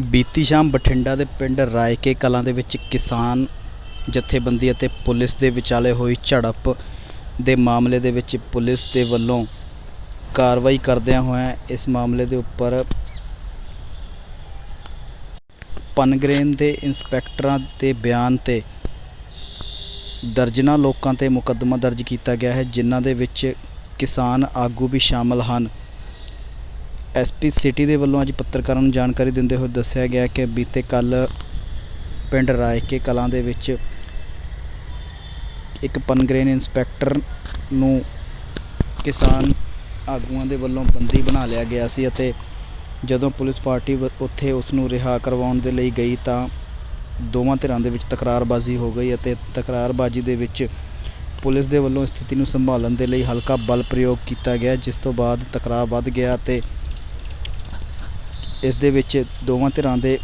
ਬੀਤੀ ਸ਼ਾਮ ਬਠਿੰਡਾ ਦੇ ਪਿੰਡ ਰਾਇਕੇ ਕਲਾਂ ਦੇ ਵਿੱਚ ਕਿਸਾਨ ਜਥੇਬੰਦੀ ਅਤੇ ਪੁਲਿਸ ਦੇ ਵਿਚਾਲੇ ਹੋਈ ਝੜਪ ਦੇ ਮਾਮਲੇ ਦੇ ਵਿੱਚ ਪੁਲਿਸ ਦੇ ਵੱਲੋਂ ਕਾਰਵਾਈ ਕਰਦਿਆਂ ਹੋਇਆਂ ਇਸ ਮਾਮਲੇ ਦੇ ਉੱਪਰ ਪਨਗਰੇਨ ਦੇ ਇੰਸਪੈਕਟਰਾਂ ਦੇ ਬਿਆਨ ਤੇ ਦਰਜਨਾਂ ਲੋਕਾਂ ਤੇ ਮੁਕੱਦਮਾ ਦਰਜ ਕੀਤਾ ਗਿਆ ਹੈ, ਜਿਨ੍ਹਾਂ ਦੇ ਵਿੱਚ ਕਿਸਾਨ ਆਗੂ ਵੀ ਸ਼ਾਮਲ ਹਨ। ਐਸਪੀ ਸਿਟੀ ਦੇ ਵੱਲੋਂ ਅੱਜ ਪੱਤਰਕਾਰਾਂ ਨੂੰ ਜਾਣਕਾਰੀ ਦਿੰਦੇ ਹੋਏ ਦੱਸਿਆ ਗਿਆ ਕਿ ਬੀਤੇ ਕੱਲ ਪਿੰਡ ਰਾਇਕੇ ਕਲਾਂ ਦੇ ਵਿੱਚ ਇੱਕ ਪਨਗਰੇਨ ਇੰਸਪੈਕਟਰ ਨੂੰ ਕਿਸਾਨ ਆਗੂਆਂ ਦੇ ਵੱਲੋਂ ਬੰਦੀ ਬਣਾ ਲਿਆ ਗਿਆ ਸੀ ਅਤੇ ਜਦੋਂ ਪੁਲਿਸ ਪਾਰਟੀ ਵ- ਉੱਥੇ ਉਸ ਨੂੰ ਰਿਹਾ ਕਰਵਾਉਣ ਦੇ ਲਈ ਗਈ ਤਾਂ ਦੋਵਾਂ ਧਿਰਾਂ ਦੇ ਵਿੱਚ ਤਕਰਾਰਬਾਜ਼ੀ ਹੋ ਗਈ ਅਤੇ ਤਕਰਾਰਬਾਜ਼ੀ ਦੇ ਵਿੱਚ ਪੁਲਿਸ ਦੇ ਵੱਲੋਂ ਸਥਿਤੀ ਨੂੰ ਸੰਭਾਲਣ ਦੇ ਲਈ ਹਲਕਾ ਬਲ ਪ੍ਰਯੋਗ ਕੀਤਾ ਗਿਆ, ਜਿਸ ਤੋਂ ਬਾਅਦ ਤਕਰਾਰ ਵੱਧ ਗਿਆ ਅਤੇ ਇਸ ਦੇ ਵਿੱਚ ਦੋਵਾਂ ਧਿਰਾਂ ਦੇ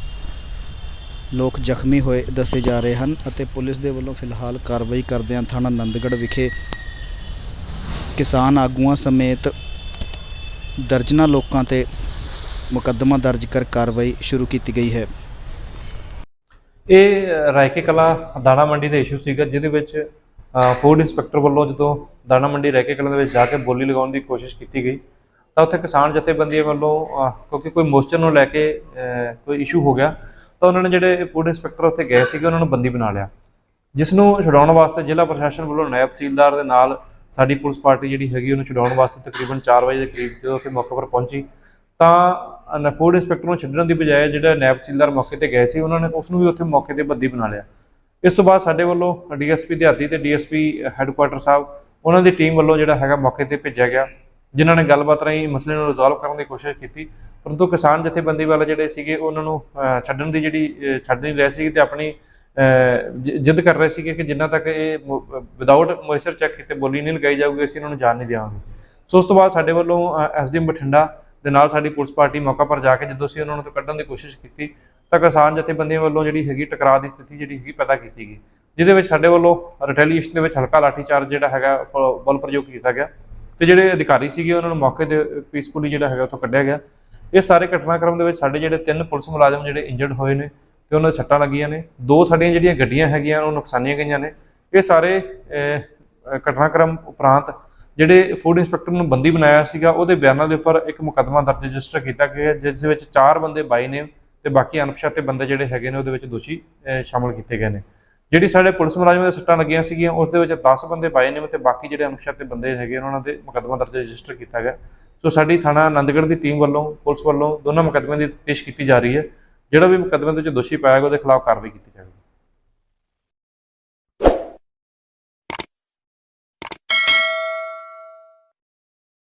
ਲੋਕ ਜ਼ਖਮੀ ਹੋਏ ਦੱਸੇ ਜਾ ਰਹੇ ਹਨ ਅਤੇ ਪੁਲਿਸ ਦੇ ਵੱਲੋਂ ਫਿਲਹਾਲ ਕਾਰਵਾਈ ਕਰਦਿਆਂ ਥਾਣਾ ਨੰਦਗੜ੍ਹ ਵਿਖੇ ਕਿਸਾਨ ਆਗੂਆਂ ਸਮੇਤ ਦਰਜਨਾਂ ਲੋਕਾਂ ਤੇ ਮੁਕੱਦਮਾ ਦਰਜ ਕਰ ਕਾਰਵਾਈ ਸ਼ੁਰੂ ਕੀਤੀ ਗਈ ਹੈ। ਇਹ ਰਾਇਕੇ ਕਲਾ ਦਾਣਾ ਮੰਡੀ ਦਾ ਇਸ਼ੂ ਸੀਗਾ, ਜਿਹਦੇ ਵਿੱਚ ਫੂਡ ਇੰਸਪੈਕਟਰ ਵੱਲੋਂ ਜਦੋਂ ਦਾਣਾ ਮੰਡੀ ਰਾਇਕੇ ਕਲਾ ਦੇ ਵਿੱਚ ਜਾ ਕੇ ਬੋਲੀ ਲਗਾਉਣ ਦੀ ਕੋਸ਼ਿਸ਼ ਕੀਤੀ ਗਈ ਤਾਂ ਉੱਥੇ ਕਿਸਾਨ ਜਥੇਬੰਦੀਆਂ ਵੱਲੋਂ ਕਿਉਂਕਿ ਕੋਈ ਮੋਸਚਰ ਨੂੰ ਲੈ ਕੇ ਕੋਈ ਇਸ਼ੂ ਹੋ ਗਿਆ, ਤਾਂ ਉਹਨਾਂ ਨੇ ਜਿਹੜੇ ਫੂਡ ਇੰਸਪੈਕਟਰ ਉੱਥੇ ਗਏ ਸੀਗੇ, ਉਹਨਾਂ ਨੂੰ ਬੰਦੀ ਬਣਾ ਲਿਆ। ਜਿਸ ਨੂੰ ਛੁਡਾਉਣ ਵਾਸਤੇ ਜ਼ਿਲ੍ਹਾ ਪ੍ਰਸ਼ਾਸਨ ਵੱਲੋਂ ਨਾਇਬ ਤਹਿਸੀਲਦਾਰ ਦੇ ਨਾਲ ਸਾਡੀ ਪੁਲਿਸ ਪਾਰਟੀ ਜਿਹੜੀ ਹੈਗੀ, ਉਹਨੂੰ ਛੁਡਾਉਣ ਵਾਸਤੇ ਤਕਰੀਬਨ 4 ਵਜੇ ਦੇ ਕਰੀਬ ਜਦੋਂ ਉੱਥੇ ਮੌਕੇ ਪਰ ਪਹੁੰਚੀ, ਤਾਂ ਫੂਡ ਇੰਸਪੈਕਟਰ ਨੂੰ ਛੱਡਣ ਦੀ ਬਜਾਏ ਜਿਹੜਾ ਨਾਇਬ ਤਹਿਸੀਲਦਾਰ ਮੌਕੇ ਤੇ ਗਏ ਸੀ, ਉਹਨਾਂ ਨੇ ਉਸ ਨੂੰ ਵੀ ਉੱਥੇ ਮੌਕੇ ਤੇ ਬੰਦੀ ਬਣਾ ਲਿਆ। ਇਸ ਤੋਂ ਬਾਅਦ ਸਾਡੇ ਵੱਲੋਂ ਡੀਐਸਪੀ ਦਿਹਾਤੀ ਤੇ ਡੀਐਸਪੀ ਹੈੱਡਕੁਆਟਰ ਸਾਹਿਬ, ਉਹਨਾਂ ਦੀ ਟੀਮ ਵੱਲੋਂ ਜਿਹੜਾ ਹੈਗਾ ਮੌਕੇ ਤੇ ਭੇਜਿਆ ਗਿਆ। ਜਿਨ੍ਹਾਂ ਨੇ ਗੱਲਬਾਤ ਰਾਹੀਂ ਮਸਲੇ ਨੂੰ ਰਿਜ਼ੋਲਵ ਕਰਨ ਦੀ ਕੋਸ਼ਿਸ਼ ਕੀਤੀ। ਪਰੰਤੂ ਕਿਸਾਨ ਜਥੇਬੰਦੀ ਵਾਲੇ ਜਿਹੜੇ ਸੀਗੇ ਉਹਨਾਂ ਨੂੰ ਛੱਡਣ ਦੀ ਜਿਹੜੀ ਅਹ, ਛੱਡ ਨਹੀਂ ਰਹੇ ਸੀ ਤੇ ਆਪਣੀ ਅਹ, ਜਿੱਦ ਕਰ ਰਹੇ ਸੀਗੇ ਕਿ ਜਿੰਨਾ ਤੱਕ ਇਹ ਵਿਦਆਊਟ ਮੋਇਸਚਰ ਚੈੱਕ ਕੀਤੇ ਬੋਲੀ ਨਹੀਂ ਲਗਾਈ ਜਾਊਗੀ ਅਸੀਂ ਇਹਨਾਂ ਨੂੰ ਜਾਣ ਨਹੀਂ ਦੇਵਾਂਗੇ ਸੋ ਉਸ ਤੋਂ ਬਾਅਦ ਸਾਡੇ ਵੱਲੋਂ ਐਸਡੀਐਮ ਬਠਿੰਡਾ ਦੇ ਨਾਲ ਸਾਡੀ ਪੁਲਿਸ ਪਾਰਟੀ ਮੌਕਾ ਪਰ ਜਾ ਕੇ ਜਦੋਂ ਅਸੀਂ ਉਹਨਾਂ ਨੂੰ ਤੋਂ ਕੱਢਣ ਦੀ ਕੋਸ਼ਿਸ਼ ਕੀਤੀ ਤਾਂ ਕਿਸਾਨ ਜਥੇਬੰਦੀਆਂ ਵੱਲੋਂ ਜਿਹੜੀ ਹੈਗੀ ਟਕਰਾਅ ਦੀ ਸਥਿਤੀ ਜਿਹੜੀ ਹੈਗੀ ਪੈਦਾ ਕੀਤੀ ਗਈ। ਜਿਹਦੇ ਵਿੱਚ ਸਾਡੇ ਵੱਲੋਂ ਰਿਟੈਲੀਏਸ਼ਨ ਦੇ ਵਿੱਚ ਹਲਕਾ ਲਾਠੀਚਾਰਜ ਜਿਹੜਾ ਹੈਗਾ ਫ- ਬਲ ਪ੍ਰਯੋਗ ਕੀਤਾ ਗਿਆ। ਤੇ ਜਿਹੜੇ ਅਧਿਕਾਰੀ ਸੀਗੇ ਉਹਨਾਂ ਨੂੰ ਮੌਕੇ ਤੇ ਪੀਸਫੁਲੀ ਜਿਹੜਾ ਹੈਗਾ ਉੱਥੋਂ ਕੱਢਿਆ ਗਿਆ। ਇਹ ਸਾਰੇ ਘਟਨਾਕ੍ਰਮ ਦੇ ਵਿੱਚ ਸਾਡੇ ਜਿਹੜੇ ਤਿੰਨ ਪੁਲਿਸ ਮੁਲਾਜ਼ਮ ਜਿਹੜੇ ਇੰਜਰਡ ਹੋਏ ਨੇ ਤੇ ਉਹਨਾਂ ਦੇ ਸੱਟਾਂ ਲੱਗੀਆਂ ਨੇ। ਦੋ ਸਾਡੀਆਂ ਜਿਹੜੀਆਂ ਗੱਡੀਆਂ ਹੈਗੀਆਂ, ਉਹ ਨੁਕਸਾਨੀਆਂ ਗਈਆਂ ਨੇ। ਇਹ ਸਾਰੇ ਘਟਨਾਕ੍ਰਮ ਉਪਰੰਤ ਜਿਹੜੇ ਫੂਡ ਇੰਸਪੈਕਟਰ ਨੂੰ ਬੰਦੀ ਬਣਾਇਆ ਸੀਗਾ, ਉਹਦੇ ਬਿਆਨਾਂ ਦੇ ਉੱਪਰ ਇੱਕ ਮੁਕੱਦਮਾ ਦਰਜ ਰਜਿਸਟਰ ਕੀਤਾ ਗਿਆ ਜਿਸ ਦੇ ਵਿੱਚ ਚਾਰ ਬੰਦੇ ਬਾਈ ਨੇ ਤੇ ਬਾਕੀ ਅਣਪਛਾਤੇ ਬੰਦੇ ਜਿਹੜੇ ਹੈਗੇ ਨੇ, ਉਹਦੇ ਵਿੱਚ ਦੋਸ਼ੀ ਸ਼ਾਮਲ ਕੀਤੇ ਗਏ ਨੇ। ਜਿਹੜੀ ਸਾਡੇ ਪੁਲਿਸ ਮੁਲਾਜ਼ਮਾਂ ਦੇ ਸੱਟਾਂ ਲੱਗੀਆਂ ਸੀਗੀਆਂ, ਉਸ ਦੇ ਵਿੱਚ 10 ਬੰਦੇ ਪਾਏ ਨੇ ਤੇ ਬਾਕੀ ਜਿਹੜੇ ਅਣਪਛਾਤੇ ਬੰਦੇ ਹੈਗੇ ਉਹਨਾਂ ਦੇ ਮੁਕੱਦਮਾ ਦਰਜ ਰਜਿਸਟਰ ਕੀਤਾ ਗਿਆ। ਸੋ ਸਾਡੀ ਥਾਣਾ ਆਨੰਦਗੜ੍ਹ ਦੀ ਟੀਮ ਵੱਲੋਂ, ਪੁਲਿਸ ਵੱਲੋਂ ਦੋਨਾਂ ਮੁਕੱਦਮਿਆਂ ਦੀ ਪੇਸ਼ ਕੀਤੀ ਜਾ ਰਹੀ ਹੈ। ਜਿਹੜਾ ਵੀ ਮੁਕੱਦਮੇ ਦੇ ਵਿੱਚ ਦੋਸ਼ੀ ਪਾਇਆ ਗਿਆ, ਉਹਦੇ ਖਿਲਾਫ ਕਾਰਵਾਈ ਕੀਤੀ ਜਾਵੇਗੀ